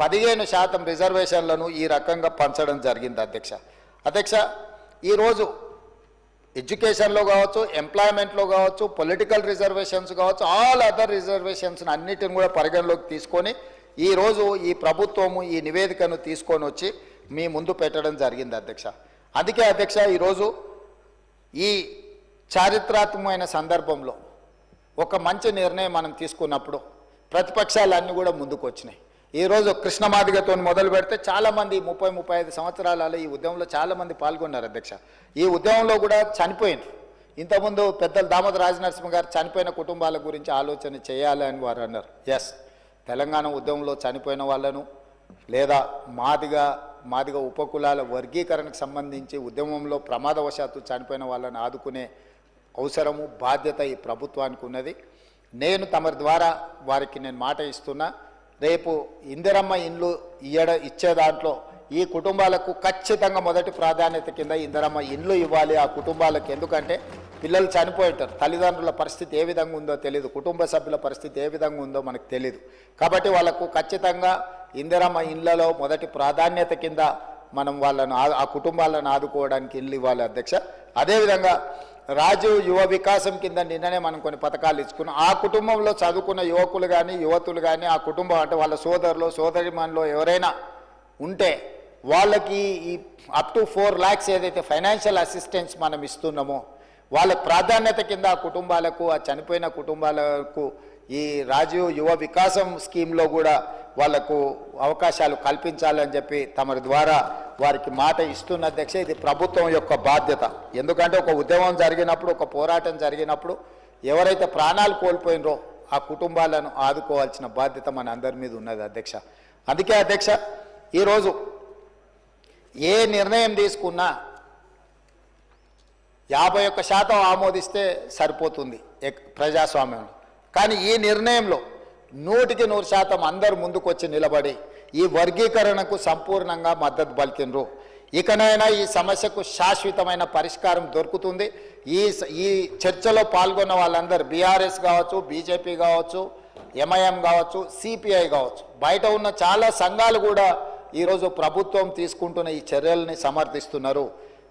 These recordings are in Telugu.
పదిహేను శాతం రిజర్వేషన్లను ఈ రకంగా పంచడం జరిగింది అధ్యక్ష. అధ్యక్ష ఈరోజు ఎడ్యుకేషన్లో కావచ్చు ఎంప్లాయ్మెంట్లో కావచ్చు పొలిటికల్ రిజర్వేషన్స్ కావచ్చు ఆల్ అదర్ రిజర్వేషన్స్ అన్నిటిని కూడా పరిగణలోకి తీసుకొని ఈరోజు ఈ ప్రభుత్వము ఈ నివేదికను తీసుకొని వచ్చి మీ ముందు పెట్టడం జరిగింది అధ్యక్ష. అందుకే అధ్యక్ష ఈరోజు ఈ చారిత్రాత్మకమైన సందర్భంలో ఒక మంచి నిర్ణయం మనం తీసుకున్నప్పుడు ప్రతిపక్షాలన్నీ కూడా ముందుకు వచ్చినాయి ఈరోజు కృష్ణమాదిగతో మొదలు పెడితే చాలామంది ముప్పై ముప్పై ఐదు సంవత్సరాలలో ఈ ఉద్యమంలో చాలామంది పాల్గొన్నారు అధ్యక్ష. ఈ ఉద్యమంలో కూడా చనిపోయినారు. ఇంతకుముందు పెద్దలు దామోదర రాజనరసింహ గారు చనిపోయిన కుటుంబాల గురించి ఆలోచన చేయాలి అని వారు అన్నారు. ఎస్ తెలంగాణ ఉద్యమంలో చనిపోయిన వాళ్ళను లేదా మాదిగా మాదిగా ఉపకులాల వర్గీకరణకు సంబంధించి ఉద్యమంలో ప్రమాదవశాత్తు చనిపోయిన వాళ్ళని ఆదుకునే అవసరము బాధ్యత ఈ ప్రభుత్వానికి ఉన్నది. నేను తమరి ద్వారా వారికి నేను మాట ఇస్తున్నా. రేపు ఇందిరమ్మ ఇండ్లు ఇయ్యడ ఇచ్చే దాంట్లో ఈ కుటుంబాలకు ఖచ్చితంగా మొదటి ప్రాధాన్యత కింద ఇందిరమ్మ ఇండ్లు ఇవ్వాలి ఆ కుటుంబాలకు. ఎందుకంటే పిల్లలు చనిపోయింటారు. తల్లిదండ్రుల పరిస్థితి ఏ విధంగా ఉందో తెలియదు కుటుంబ సభ్యుల పరిస్థితి ఏ విధంగా ఉందో మనకు తెలియదు కాబట్టి వాళ్ళకు ఖచ్చితంగా ఇందిరమ్మ ఇండ్లలో మొదటి ప్రాధాన్యత కింద మనం వాళ్ళను ఆ- ఆ కుటుంబాలను ఆదుకోవడానికి ఇల్లు ఇవ్వాలి అధ్యక్ష. అదేవిధంగా రాజు యువ వికాసం కింద నిన్ననే మనం కొన్ని పథకాలు ఇచ్చుకున్నాం. ఆ కుటుంబంలో చదువుకున్న యువకులు కానీ యువతులు కానీ ఆ కుటుంబం అంటే వాళ్ళ సోదరులు సోదరిమణులు ఎవరైనా ఉంటే వాళ్ళకి ఈ అప్ టు ఫోర్ ల్యాక్స్ ఏదైతే ఫైనాన్షియల్ అసిస్టెన్స్ మనం ఇస్తున్నామో వాళ్ళ ప్రాధాన్యత కింద ఆ కుటుంబాలకు ఆ చనిపోయిన కుటుంబాలకు ఈ రాజీవ్ యువ వికాసం స్కీమ్లో కూడా వాళ్ళకు అవకాశాలు కల్పించాలని చెప్పి తమరి ద్వారా వారికి మాట ఇస్తున్న అధ్యక్ష ఇది ప్రభుత్వం యొక్క బాధ్యత. ఎందుకంటే ఒక ఉద్యమం జరిగినప్పుడు ఒక పోరాటం జరిగినప్పుడు ఎవరైతే ప్రాణాలు కోల్పోయినరో ఆ కుటుంబాలను ఆదుకోవాల్సిన బాధ్యత మన అందరి మీద ఉన్నది అధ్యక్ష. అందుకే అధ్యక్ష ఈరోజు ఏ నిర్ణయం తీసుకున్నా యాభై ఒక్క శాతం ఆమోదిస్తే సరిపోతుంది ఎక్- ప్రజాస్వామ్యంలో. కానీ ఈ నిర్ణయంలో నూటికి నూరు శాతం అందరు ముందుకొచ్చి నిలబడి ఈ వర్గీకరణకు సంపూర్ణంగా మద్దతు పలికినరు ఇకనైనా ఈ సమస్యకు శాశ్వతమైన పరిష్కారం దొరుకుతుంది. ఈ ఈ చర్చలో పాల్గొన్న వాళ్ళందరూ బీఆర్ఎస్ కావచ్చు బీజేపీ కావచ్చు ఎంఐఎం కావచ్చు సిపిఐ కావచ్చు బయట ఉన్న చాలా సంఘాలు కూడా ఈరోజు ప్రభుత్వం తీసుకుంటున్న ఈ చర్యల్ని సమర్థిస్తున్నారు.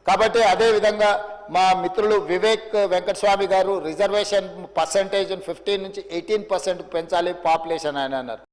కాబట్టి అదేవిధంగా మా మిత్రులు వివేక్ వెంకటస్వామి గారు రిజర్వేషన్ పర్సంటేజ్ ఫిఫ్టీన్ నుంచి ఎయిటీన్ పర్సెంట్ పెంచాలి పాపులేషన్ అని అన్నారు.